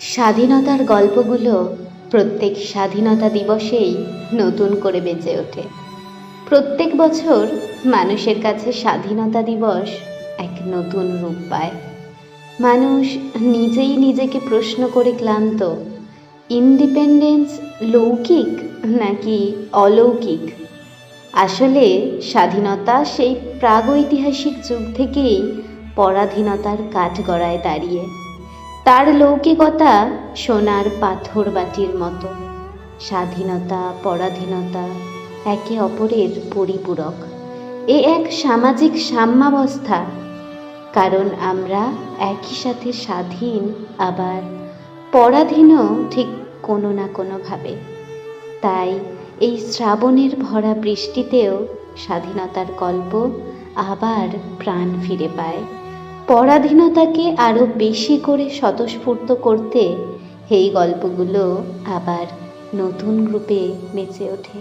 স্বাধীনতার গল্পগুলো প্রত্যেক স্বাধীনতা দিবসেই নতুন করে বেঁচে ওঠে। প্রত্যেক বছর মানুষের কাছে স্বাধীনতা দিবস এক নতুন রূপ পায়। মানুষ নিজেই নিজেকে প্রশ্ন করে ক্লান্ত, ইন্ডিপেন্ডেন্স লৌকিক নাকি অলৌকিক? আসলে স্বাধীনতা সেই প্রাগৈতিহাসিক যুগ থেকেই পরাধীনতার কাঠগড়ায় দাঁড়িয়ে। তার লৌকিকতা সোনার পাথর বাটির মতো। স্বাধীনতা, পরাধীনতা, একে অপরের পরিপূরক। এ এক সামাজিক সাম্যাবস্থা। কারণ আমরা একই সাথে স্বাধীন, আবার পরাধীনও ঠিক কোনো না কোনোভাবে। তাই এই শ্রাবণের ভরা বৃষ্টিতেও স্বাধীনতার গল্প আবার প্রাণ ফিরে পায়। পরাধীনতাকে আরও বেশি করে স্বতঃস্ফূর্ত করতে এই গল্পগুলো আবার নতুন রূপে বেঁচে ওঠে।